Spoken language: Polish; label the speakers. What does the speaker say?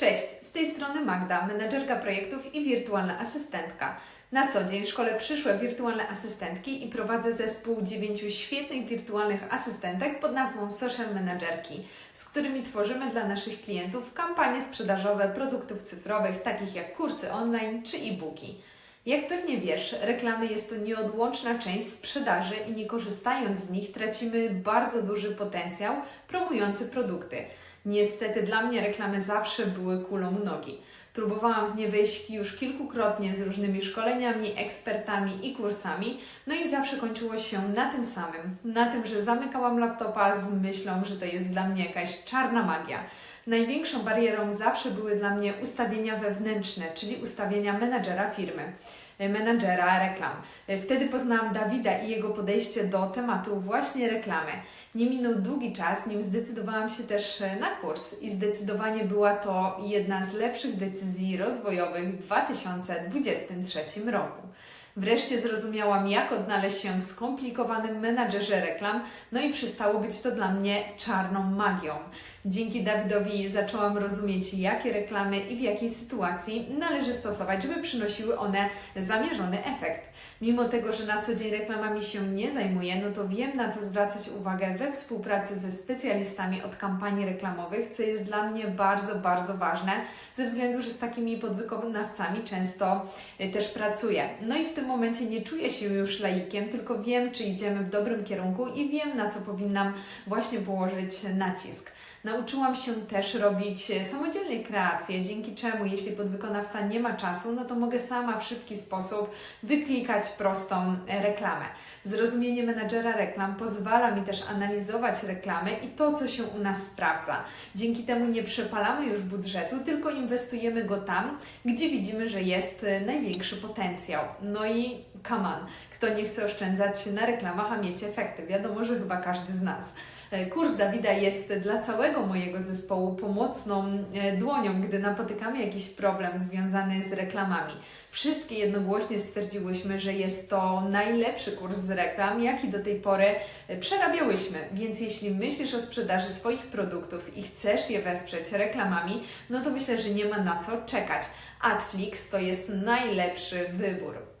Speaker 1: Cześć, z tej strony Magda, menedżerka projektów i wirtualna asystentka. Na co dzień szkole przyszłe wirtualne asystentki i prowadzę zespół dziewięciu świetnych wirtualnych asystentek pod nazwą Social Managerki, z którymi tworzymy dla naszych klientów kampanie sprzedażowe produktów cyfrowych, takich jak kursy online czy e-booki. Jak pewnie wiesz, reklamy jest to nieodłączna część sprzedaży i nie korzystając z nich tracimy bardzo duży potencjał promujący produkty. Niestety dla mnie reklamy zawsze były kulą nogi. Próbowałam w nie wejść już kilkukrotnie z różnymi szkoleniami, ekspertami i kursami, no i zawsze kończyło się na tym samym. Na tym, że zamykałam laptopa z myślą, że to jest dla mnie jakaś czarna magia. Największą barierą zawsze były dla mnie ustawienia wewnętrzne, czyli ustawienia menadżera firmy menadżera reklam. Wtedy poznałam Dawida i jego podejście do tematu właśnie reklamy. Nie minął długi czas, nim zdecydowałam się też na kurs i zdecydowanie była to jedna z lepszych decyzji rozwojowych w 2023 roku. Wreszcie zrozumiałam, jak odnaleźć się w skomplikowanym menadżerze reklam, no i przestało być to dla mnie czarną magią. Dzięki Dawidowi zaczęłam rozumieć, jakie reklamy i w jakiej sytuacji należy stosować, żeby przynosiły one zamierzony efekt. Mimo tego, że na co dzień reklamami się nie zajmuję, no to wiem na co zwracać uwagę we współpracy ze specjalistami od kampanii reklamowych, co jest dla mnie bardzo, bardzo ważne, ze względu, że z takimi podwykonawcami często y, też pracuję. No i w tym momencie nie czuję się już laikiem, tylko wiem, czy idziemy w dobrym kierunku i wiem, na co powinnam właśnie położyć nacisk. Nauczyłam się też robić samodzielnie kreacje, dzięki czemu, jeśli podwykonawca nie ma czasu, no to mogę sama w szybki sposób wyklikać prostą reklamę. Zrozumienie menadżera reklam pozwala mi też analizować reklamy i to, co się u nas sprawdza. Dzięki temu nie przepalamy już budżetu, tylko inwestujemy go tam, gdzie widzimy, że jest największy potencjał. No i come on, kto nie chce oszczędzać na reklamach, a mieć efekty? Wiadomo, że chyba każdy z nas. Kurs Dawida jest dla całego mojego zespołu pomocną e, dłonią, gdy napotykamy jakiś problem związany z reklamami. Wszystkie jednogłośnie stwierdziłyśmy, że jest to najlepszy kurs z reklam, jaki do tej pory e, przerabiałyśmy. Więc jeśli myślisz o sprzedaży swoich produktów i chcesz je wesprzeć reklamami, no to myślę, że nie ma na co czekać. Adflix to jest najlepszy wybór.